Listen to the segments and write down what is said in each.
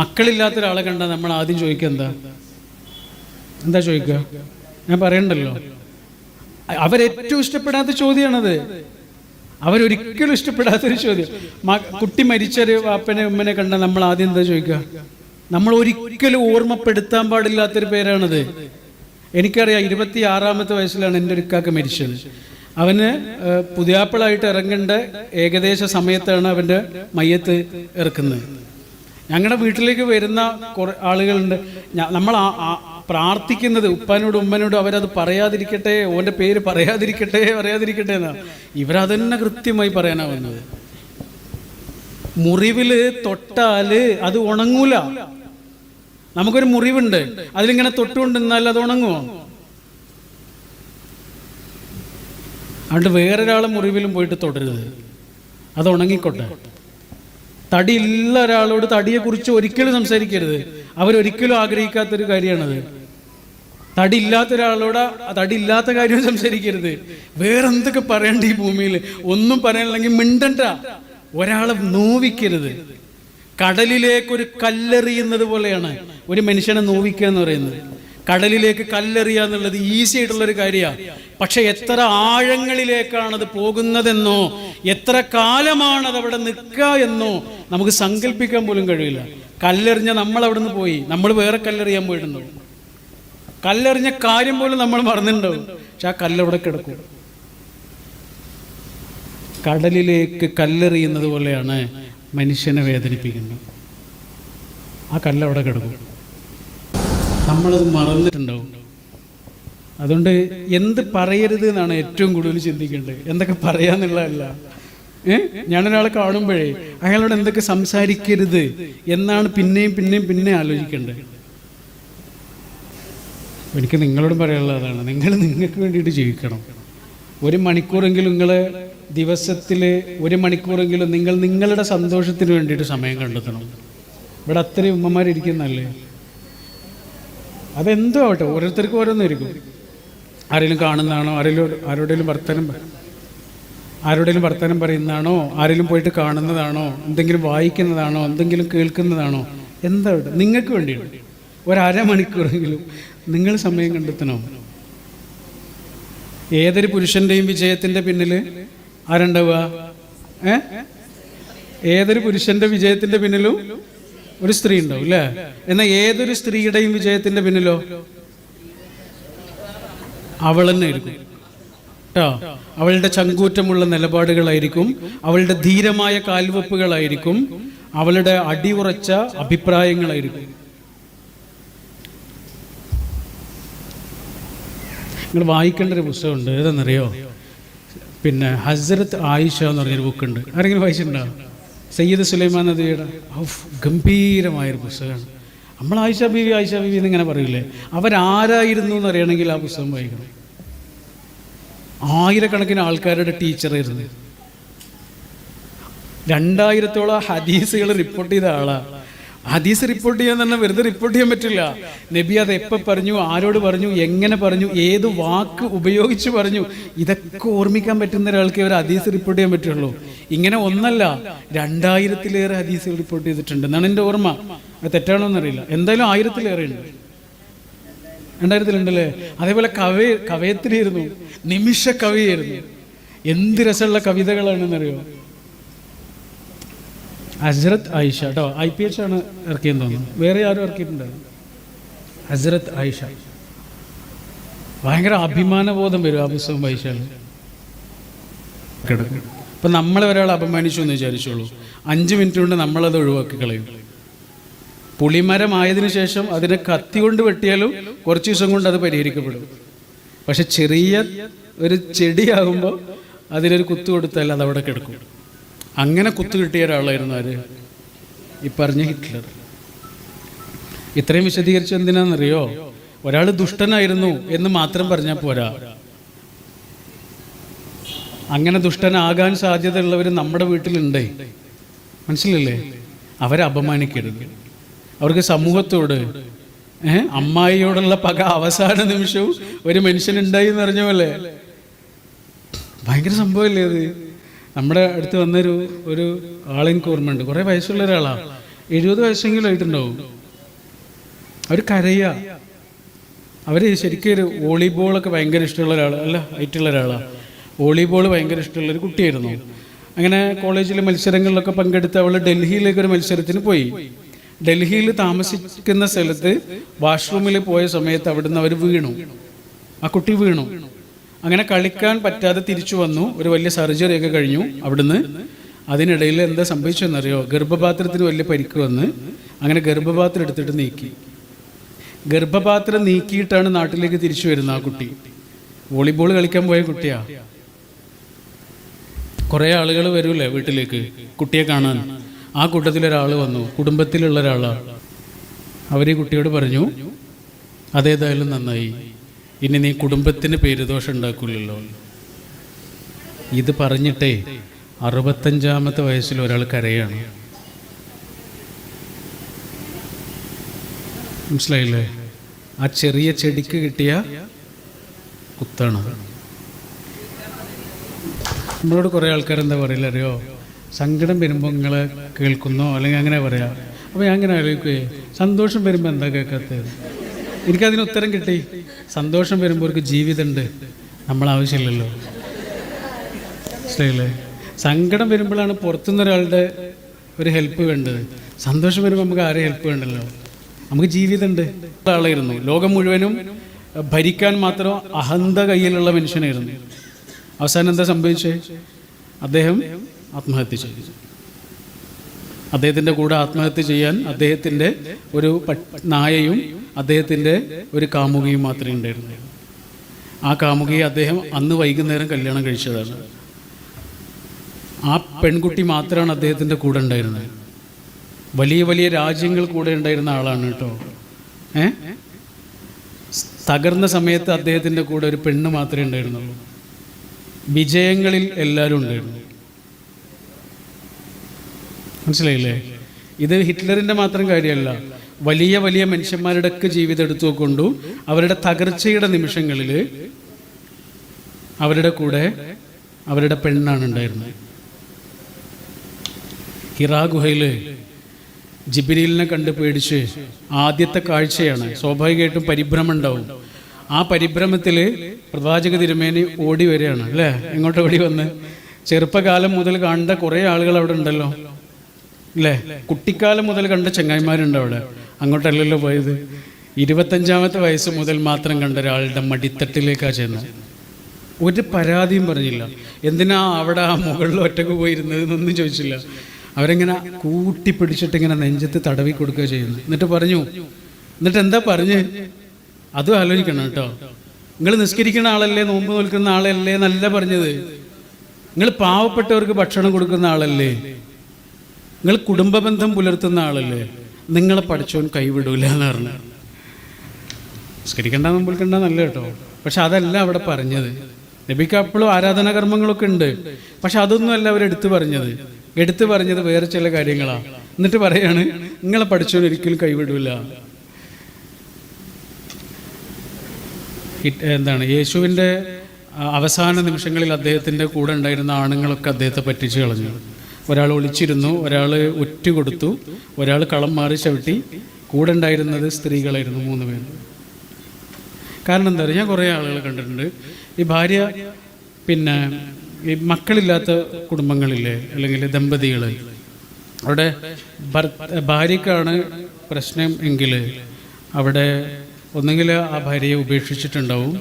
മക്കളില്ലാത്ത ഒരാളെ കണ്ടാൽ നമ്മൾ ആദ്യം ചോദിക്കുക എന്താ? എന്താ ചോദിക്കുക? ഞാൻ പറയണ്ടല്ലോ. അവരേറ്റവും ഇഷ്ടപ്പെടാത്ത ചോദ്യമാണത്. അവരൊരിക്കലും ഇഷ്ടപ്പെടാത്തൊരു ചോദ്യം. കുട്ടി മരിച്ചൊരു വാപ്പനെ ഉമ്മനെ കണ്ട നമ്മൾ ആദ്യം എന്താ ചോദിക്കുക? നമ്മൾ ഒരിക്കലും ഓർമ്മപ്പെടുത്താൻ പാടില്ലാത്തൊരു പേരാണത്. എനിക്കറിയാം ഇരുപത്തി ആറാമത്തെ വയസ്സിലാണ് എന്റെ ഒരു ഇക്കാക്ക മരിച്ചത്. അവന് പുതിയാപ്പിളായിട്ട് ഇറങ്ങേണ്ട ഏകദേശ സമയത്താണ് അവന്റെ മയ്യത്ത് ഇറക്കുന്നത്. ഞങ്ങളുടെ വീട്ടിലേക്ക് വരുന്ന കുറെ ആളുകളുണ്ട്. നമ്മൾ ആ- പ്രാർത്ഥിക്കുന്നത് ഉപ്പാനോടും ഉമ്മനോടും അവരത് പറയാതിരിക്കട്ടെ ഓന്റെ പേര് പറയാതിരിക്കട്ടെ പറയാതിരിക്കട്ടെ എന്നാ ഇവരതന്നെ കൃത്യമായി പറയാനാണ് വരുന്നത് മുറിവിൽ തൊട്ടാൽ അത് ഉണങ്ങൂല. നമുക്കൊരു മുറിവുണ്ട്. അതിലിങ്ങനെ തൊട്ടുകൊണ്ടിരുന്നാൽ അത് ഉണങ്ങുമോ അതുകൊണ്ട് വേറൊരാളെ മുറിവിലും പോയിട്ട് തൊടരുത്. അത് ഉണങ്ങിക്കോട്ടെ. തടിയുള്ള ഒരാളോട് തടിയെക്കുറിച്ച് ഒരിക്കലും സംസാരിക്കരുത്. അവരൊരിക്കലും ആഗ്രഹിക്കാത്തൊരു കാര്യമാണത്. തടി ഇല്ലാത്ത ഒരാളോട് തടി ഇല്ലാത്ത കാര്യം സംസാരിക്കരുത്. വേറെന്തൊക്കെ പറയണ്ട ഈ ഭൂമിയിൽ? ഒന്നും പറയാനില്ലെങ്കിൽ മിണ്ടണ്ട. ഒരാളെ നോവിക്കരുത്. കടലിലേക്ക് ഒരു കല്ലെറിയുന്നത് പോലെയാണ് ഒരു മനുഷ്യനെ നോവിക്കുക എന്ന് പറയുന്നത്. കടലിലേക്ക് കല്ലെറിയുക എന്നുള്ളത് ഈസി ആയിട്ടുള്ളൊരു കാര്യമാണ്. പക്ഷെ എത്ര ആഴങ്ങളിലേക്കാണ് അത് പോകുന്നതെന്നോ എത്ര കാലമാണ് അത് അവിടെ നിൽക്കുക എന്നോ നമുക്ക് സങ്കല്പിക്കാൻ പോലും കഴിയില്ല. കല്ലെറിഞ്ഞ നമ്മൾ അവിടെ നിന്ന് പോയി. നമ്മൾ വേറെ കല്ലെറിയാൻ പോയിട്ടുണ്ടാവും കല്ലെറിഞ്ഞ കാര്യം പോലും നമ്മൾ മറന്നിട്ടുണ്ടാവും. പക്ഷെ ആ കല്ലവിടെ കിടക്കും. കടലിലേക്ക് കല്ലെറിയുന്നത് പോലെയാണ് മനുഷ്യനെ വേദനിപ്പിക്കുന്നത്. ആ കല്ലവിടെ കിടക്കും. നമ്മളത് മറന്നിട്ടുണ്ടാവും. അതുകൊണ്ട് എന്ത് പറയരുത് എന്നാണ് ഏറ്റവും കൂടുതൽ ചിന്തിക്കേണ്ടത്. എന്തൊക്കെ പറയാന്നുള്ളതല്ല. ഞാനൊരാളെ കാണുമ്പോഴേ അയാളോട് എന്തൊക്കെ സംസാരിക്കരുത് എന്നാണ് പിന്നെയും പിന്നെയും പിന്നെ ആലോചിക്കേണ്ടത്. എനിക്ക് നിങ്ങളോട് പറയാനുള്ളതാണ് നിങ്ങൾ നിങ്ങൾക്ക് വേണ്ടിയിട്ട് ജീവിക്കണം. ഒരു മണിക്കൂറെങ്കിലും നിങ്ങൾ ദിവസത്തിൽ ഒരു മണിക്കൂറെങ്കിലും നിങ്ങൾ നിങ്ങളുടെ സന്തോഷത്തിന് വേണ്ടിയിട്ട് സമയം കണ്ടെത്തണം. ഇവിടെ അത്രയും ഉമ്മമാരിയ്ക്കുന്നല്ലേ അതെന്തോ ആവട്ടെ ഓരോരുത്തർക്കും ഓരോന്നായിരിക്കും. ആരെങ്കിലും കാണുന്നതാണോ? ആരെങ്കിലും ആരോടെങ്കിലും വർത്തനം ആരോടെങ്കിലും വർത്തനം പറയുന്നതാണോ? ആരെങ്കിലും പോയിട്ട് കാണുന്നതാണോ? എന്തെങ്കിലും വായിക്കുന്നതാണോ? എന്തെങ്കിലും കേൾക്കുന്നതാണോ? എന്താ നിങ്ങൾക്ക് വേണ്ടിയുണ്ട് ഒരമണിക്കൂറെങ്കിലും നിങ്ങൾ സമയം കണ്ടെത്തണോ? ഏതൊരു പുരുഷന്റെയും വിജയത്തിന്റെ പിന്നിൽ ആരുണ്ടാവുക? ഏ? ഏതൊരു പുരുഷന്റെ വിജയത്തിന്റെ പിന്നിലും ഒരു സ്ത്രീ ഉണ്ടാവും അല്ലേ എന്നാൽ ഏതൊരു സ്ത്രീയുടെയും വിജയത്തിന്റെ പിന്നിലോ? അവൾ തന്നെ ആയിരിക്കും. കേട്ടോ അവളുടെ ചങ്കൂറ്റമുള്ള നിലപാടുകളായിരിക്കും അവളുടെ ധീരമായ കാൽവെപ്പുകളായിരിക്കും അവളുടെ അടിയുറച്ച അഭിപ്രായങ്ങളായിരിക്കും. നിങ്ങൾ വായിക്കേണ്ട ഒരു പുസ്തകമുണ്ട്. ഏതെന്നറിയോ പിന്നെ ഹസരത്ത് ആയിഷ എന്ന് പറഞ്ഞൊരു ബുക്കുണ്ട് ആരെങ്കിലും വായിച്ചിട്ടുണ്ടോ? സയ്യിദ് സുലൈമാൻ നദിയുടെ ഗംഭീരമായൊരു പുസ്തകമാണ്. നമ്മൾ ആയിഷ ബീവി ആയിഷ ബീവി എന്നിങ്ങനെ പറയില്ലേ? അവരാരായിരുന്നു എന്ന് അറിയണമെങ്കിൽ ആ പുസ്തകം വായിക്കണം. ആയിരക്കണക്കിന് ആൾക്കാരുടെ ടീച്ചറായിരുന്നു. രണ്ടായിരത്തോളം ഹദീസുകൾ റിപ്പോർട്ട് ചെയ്ത ആളാ. ഹദീസ് റിപ്പോർട്ട് ചെയ്യാൻ തന്നെ വെറുതെ റിപ്പോർട്ട് ചെയ്യാൻ പറ്റില്ല. നബി അത് എപ്പോൾ പറഞ്ഞു ആരോട് പറഞ്ഞു എങ്ങനെ പറഞ്ഞു ഏത് വാക്ക് ഉപയോഗിച്ച് പറഞ്ഞു ഇതൊക്കെ ഓർമ്മിക്കാൻ പറ്റുന്ന ഒരാൾക്ക് ഒരു ഹദീസ് റിപ്പോർട്ട് ചെയ്യാൻ പറ്റുള്ളൂ. ഇങ്ങനെ ഒന്നല്ല രണ്ടായിരത്തിലേറെ ഹദീസ് റിപ്പോർട്ട് ചെയ്തിട്ടുണ്ട്. എന്നാണ് എന്റെ ഓർമ്മ. അത് തെറ്റാണോ എന്നറിയില്ല. എന്തായാലും ആയിരത്തിലേറെ ഉണ്ട്. രണ്ടായിരത്തിലുണ്ടല്ലേ? അതേപോലെ കവി കവയത്തിലായിരുന്നു നിമിഷ കവിയായിരുന്നു എന്ത് രസമുള്ള കവിതകളാണെന്നറിയോ? ഹസ്രത്ത് ആയിഷ കേട്ടോ ഐ പി എച്ച് ആണ് ഇറക്കിയെന്ന് തോന്നുന്നു. വേറെ ആരും ഇറക്കിയിട്ടുണ്ടായിരുന്നു ഹസ്രത്ത് ആയിഷ. ഭയങ്കര അഭിമാനബോധം വരും ആ പുസ്തകം വായിച്ചാൽ ഇപ്പം നമ്മളെ ഒരാൾ അപമാനിച്ചു എന്ന് വിചാരിച്ചോളൂ. അഞ്ച് മിനിറ്റ് കൊണ്ട് നമ്മളത് ഒഴിവാക്കി കളയും. പുളിമരമായതിനു ശേഷം അതിനെ കത്തി കൊണ്ട് വെട്ടിയാലും കുറച്ച് ദിവസം കൊണ്ട് അത് പരിഹരിക്കപ്പെടും. പക്ഷെ ചെറിയ ഒരു ചെടിയാകുമ്പോൾ അതിനൊരു കുത്തു കൊടുത്താൽ അത് അവിടെ കിടക്കും. അങ്ങനെ കുത്തു കിട്ടിയ ഒരാളായിരുന്നു ആര്? ഈ പറഞ്ഞ ഹിറ്റ്ലർ. ഇത്രയും വിശദീകരിച്ച് എന്തിനാണെന്നറിയോ? ഒരാൾ ദുഷ്ടനായിരുന്നു എന്ന് മാത്രം പറഞ്ഞാൽ പോരാ. അങ്ങനെ ദുഷ്ടനാകാൻ സാധ്യതയുള്ളവർ നമ്മുടെ വീട്ടിലുണ്ടേ. മനസ്സിലല്ലേ? അവരെ അപമാനിക്കരുത്. അവർക്ക് സമൂഹത്തോട് ഏഹ് അമ്മായിയോടുള്ള പക അവസാന നിമിഷവും ഒരു മനുഷ്യൻ ഉണ്ടായി എന്ന് പറഞ്ഞ പോലെ. ഭയങ്കര സംഭവമല്ലേ അത്? നമ്മുടെ അടുത്ത് വന്നൊരു ഒരു ആളെനിക്ക് ഓർമ്മയുണ്ട്. കുറേ വയസ്സുള്ള ഒരാളാണ് എഴുപത് വയസ്സെങ്കിലും ആയിട്ടുണ്ടാവും. അവർ കരയുക അവർ ശരിക്കും ഒരു വോളിബോളൊക്കെ ഭയങ്കര ഇഷ്ടമുള്ള ഒരാൾ അല്ല ആയിട്ടുള്ള ഒരാളാണ് വോളിബോൾ ഭയങ്കര ഇഷ്ടമുള്ള ഒരു കുട്ടിയായിരുന്നു. അങ്ങനെ കോളേജിലെ മത്സരങ്ങളിലൊക്കെ പങ്കെടുത്ത് അവൾ ഡൽഹിയിലേക്ക് ഒരു മത്സരത്തിന് പോയി. ഡൽഹിയിൽ താമസിക്കുന്ന സ്ഥലത്ത് വാഷ്റൂമിൽ പോയ സമയത്ത് അവിടുന്ന് അവർ വീണു. ആ കുട്ടി വീണു. അങ്ങനെ കളിക്കാൻ പറ്റാതെ തിരിച്ചു വന്നു. ഒരു വലിയ സർജറി ഒക്കെ കഴിഞ്ഞു അവിടുന്ന്. അതിനിടയിൽ എന്താ സംഭവിച്ചതെന്നറിയോ ഗർഭപാത്രത്തിന് വലിയ പരിക്ക് വന്ന് അങ്ങനെ ഗർഭപാത്രം എടുത്തിട്ട് നീക്കി. ഗർഭപാത്രം നീക്കിയിട്ടാണ് നാട്ടിലേക്ക് തിരിച്ചു വരുന്നത് ആ കുട്ടി. വോളിബോൾ കളിക്കാൻ പോയ കുട്ടിയാ. കുറേ ആളുകൾ വരൂലേ വീട്ടിലേക്ക് കുട്ടിയെ കാണാൻ. ആ കൂട്ടത്തിലൊരാൾ വന്നു. കുടുംബത്തിലുള്ള ഒരാളാണ് അവർ കുട്ടിയോട് പറഞ്ഞു അതേതായാലും നന്നായി. ഇനി നീ കുടുംബത്തിന് പേരുദോഷം ഉണ്ടാക്കില്ലല്ലോ ഇത് പറഞ്ഞിട്ടേ അറുപത്തഞ്ചാമത്തെ വയസ്സിൽ ഒരാൾ കരയാണ്. മനസ്സിലായില്ലേ? ആ ചെറിയ ചെടിക്ക് കിട്ടിയ കുത്താണ്. നമ്മളോട് കുറേ ആൾക്കാർ എന്താ പറയില്ല അറിയോ? സങ്കടം വരുമ്പോൾ നിങ്ങളെ കേൾക്കുന്നോ? അല്ലെങ്കിൽ അങ്ങനെ പറയാ. അപ്പോൾ ഞാൻ അങ്ങനെ ആലോചിക്കുകയെ സന്തോഷം വരുമ്പോൾ എന്താ കേൾക്കാത്തത്? എനിക്കതിന് ഉത്തരം കിട്ടി. സന്തോഷം വരുമ്പോൾ ജീവിതമുണ്ട് നമ്മൾ ആവശ്യമില്ലല്ലോ മനസ്സിലായില്ലേ? സങ്കടം വരുമ്പോഴാണ് പുറത്തുനിന്ന് ഒരാളുടെ ഒരു ഹെൽപ്പ് വേണ്ടത്. സന്തോഷം വരുമ്പോൾ നമുക്ക് ആരെയും ഹെൽപ്പ് വേണ്ടല്ലോ? നമുക്ക് ജീവിതമുണ്ട് ആളായിരുന്നു ലോകം മുഴുവനും ഭരിക്കാൻ മാത്രം അഹന്ത കയ്യിലുള്ള മനുഷ്യനായിരുന്നു. അവസാനം എന്താ സംഭവിച്ചേ? അദ്ദേഹം ആത്മഹത്യ ചെയ്തു. അദ്ദേഹത്തിന്റെ കൂടെ ആത്മഹത്യ ചെയ്യാൻ അദ്ദേഹത്തിന്റെ ഒരു നായയും അദ്ദേഹത്തിന്റെ ഒരു കാമുകിയും മാത്രമേ ഉണ്ടായിരുന്നുള്ളൂ. ആ കാമുകിയെ അദ്ദേഹം അന്ന് വൈകുന്നേരം കല്യാണം കഴിച്ചതാണ്. ആ പെൺകുട്ടി മാത്രമാണ് അദ്ദേഹത്തിന്റെ കൂടെ ഉണ്ടായിരുന്നത്. വലിയ വലിയ രാജ്യങ്ങൾ കൂടെ ഉണ്ടായിരുന്ന ആളാണ് കേട്ടോ. ഏ? തകർന്ന സമയത്ത് അദ്ദേഹത്തിന്റെ കൂടെ ഒരു പെണ്ണ് മാത്രമേ ഉണ്ടായിരുന്നുള്ളൂ. വിജയങ്ങളിൽ എല്ലാവരും ഉണ്ടായിരുന്നു. മനസ്സിലായില്ലേ? ഇത് ഹിറ്റ്ലറിന്റെ മാത്രം കാര്യമല്ല. വലിയ വലിയ മനുഷ്യന്മാരുടെ ഒക്കെ ജീവിതം എടുത്തു കൊണ്ടു അവരുടെ തകർച്ചയുടെ നിമിഷങ്ങളിൽ അവരുടെ കൂടെ അവരുടെ പെണ്ണാണ് ഉണ്ടായിരുന്നത്. ഹിറാ ഗുഹയിൽ ജിബിരിലിനെ കണ്ട് പേടിച്ച് ആദ്യത്തെ കാഴ്ചയാണ്. സ്വാഭാവികമായിട്ടും പരിഭ്രമം ഉണ്ടാവും. ആ പരിഭ്രമത്തിൽ പ്രവാചക തിരുമേനി ഓടി വരികയാണ്. അല്ലേ? എങ്ങോട്ട് ഓടി വന്ന്? ചെറുപ്പകാലം മുതൽ കണ്ട കുറേ ആളുകൾ അവിടെ ഉണ്ടല്ലോ. അല്ലേ കുട്ടിക്കാലം മുതൽ കണ്ട ചങ്ങായിമാരുണ്ട് അവിടെ. അങ്ങോട്ടല്ലല്ലോ പോയത്. ഇരുപത്തഞ്ചാമത്തെ വയസ്സ് മുതൽ മാത്രം കണ്ട ഒരാളുടെ മടിത്തട്ടിലേക്കാണ് ചെന്നത് ഒരു പരാതിയും പറഞ്ഞില്ല. എന്തിനാ അവിടെ ആ മുകളിൽ ഒറ്റയ്ക്ക് പോയിരുന്നത് എന്നൊന്നും ചോദിച്ചില്ല. അവരെങ്ങനെ കൂട്ടിപ്പിടിച്ചിട്ട് ഇങ്ങനെ നെഞ്ചത്ത് തടവി കൊടുക്കുക ചെയ്യുന്നു. എന്നിട്ട് പറഞ്ഞു എന്നിട്ട് എന്താ പറഞ്ഞ്? അതും ആലോചിക്കണം കേട്ടോ. നിങ്ങൾ നിസ്കരിക്കുന്ന ആളല്ലേ നോമ്പ് നിൽക്കുന്ന ആളല്ലേ നല്ല പറഞ്ഞത്. നിങ്ങൾ പാവപ്പെട്ടവർക്ക് ഭക്ഷണം കൊടുക്കുന്ന ആളല്ലേ? നിങ്ങൾ കുടുംബ ബന്ധം പുലർത്തുന്ന ആളല്ലേ? നിങ്ങളെ പഠിച്ചോൻ കൈവിടൂല എന്ന് പറഞ്ഞു. സംസ്കരിക്കണ്ട നമ്മൾക്കണ്ട നല്ല കേട്ടോ. പക്ഷെ അതല്ല അവിടെ പറഞ്ഞത്. നബിക്ക് അപ്പോഴും ആരാധനാകർമ്മങ്ങളൊക്കെ ഉണ്ട്. പക്ഷെ അതൊന്നും അല്ല അവർ എടുത്തു പറഞ്ഞത്. എടുത്തു പറഞ്ഞത് വേറെ ചില കാര്യങ്ങളാണ് എന്നിട്ട് പറയാണ് നിങ്ങളെ പഠിച്ചവൻ ഒരിക്കലും കൈവിടൂല. എന്താണ് യേശുവിന്റെ അവസാന നിമിഷങ്ങളിൽ അദ്ദേഹത്തിന്റെ കൂടെ ഉണ്ടായിരുന്ന ആണുങ്ങളൊക്കെ അദ്ദേഹത്തെ പറ്റിച്ച് കളഞ്ഞു. ഒരാൾ ഒളിച്ചിരുന്നു ഒരാൾ ഒറ്റ കൊടുത്തു ഒരാൾ കളം മാറി ചവിട്ടി. കൂടെ ഉണ്ടായിരുന്നത് സ്ത്രീകളായിരുന്നു മൂന്ന് പേര്. കാരണം എന്താ പറയുക ഞാൻ കുറേ ആളുകൾ കണ്ടിട്ടുണ്ട്. ഈ ഭാര്യ പിന്നെ ഈ മക്കളില്ലാത്ത കുടുംബങ്ങളില്ലേ? അല്ലെങ്കിൽ ദമ്പതികൾ അവിടെ ഭാര്യക്കാണ് പ്രശ്നം എങ്കിൽ അവിടെ ഒന്നെങ്കിൽ ആ ഭാര്യയെ ഉപേക്ഷിച്ചിട്ടുണ്ടാവും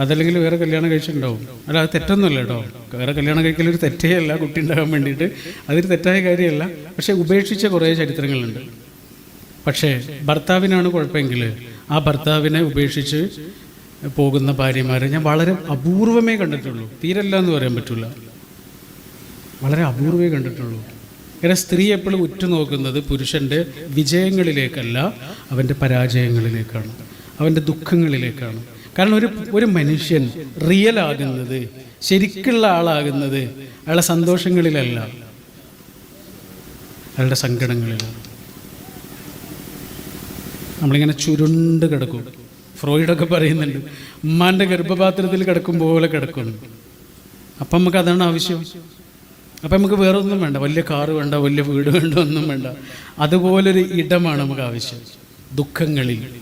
അതല്ലെങ്കിൽ വേറെ കല്യാണം കഴിച്ചിട്ടുണ്ടാവും. അല്ല അത് തെറ്റൊന്നുമല്ല കേട്ടോ. വേറെ കല്യാണം കഴിക്കലൊരു തെറ്റേ അല്ല കുട്ടി ഉണ്ടാകാൻ വേണ്ടിയിട്ട്. അതൊരു തെറ്റായ കാര്യമല്ല. പക്ഷേ ഉപേക്ഷിച്ച കുറേ ചരിത്രങ്ങളുണ്ട്. പക്ഷേ ഭർത്താവിനാണ് കുഴപ്പമെങ്കിൽ ആ ഭർത്താവിനെ ഉപേക്ഷിച്ച് പോകുന്ന ഭാര്യമാരെ ഞാൻ വളരെ അപൂർവമേ കണ്ടിട്ടുള്ളൂ. തീരല്ല എന്ന് പറയാൻ പറ്റില്ല വളരെ അപൂർവമേ കണ്ടിട്ടുള്ളൂ. കാരണം സ്ത്രീ എപ്പോഴും ഉറ്റുനോക്കുന്നത് പുരുഷന്റെ വിജയങ്ങളിലേക്കല്ല അവന്റെ പരാജയങ്ങളിലേക്കാണ്. അവന്റെ ദുഃഖങ്ങളിലേക്കാണ്. കാരണം ഒരു ഒരു മനുഷ്യൻ റിയൽ ആകുന്നത് ശരിക്കുള്ള ആളാകുന്നത് അയാളെ സന്തോഷങ്ങളിലല്ല. അയാളുടെ സങ്കടങ്ങളിലാണ് നമ്മളിങ്ങനെ ചുരുണ്ട് കിടക്കും. ഫ്രോയിഡൊക്കെ പറയുന്നുണ്ട് ഉമ്മാന്റെ ഗർഭപാത്രത്തിൽ കിടക്കും പോലെ കിടക്കുന്നു അപ്പം നമുക്ക് അതാണ് ആവശ്യം. അപ്പം നമുക്ക് വേറെ ഒന്നും വേണ്ട വലിയ കാറ് വേണ്ട വലിയ വീട് വേണ്ട ഒന്നും വേണ്ട. അതുപോലൊരു ഇടമാണ് നമുക്ക് ആവശ്യം. ദുഃഖങ്ങളിൽ.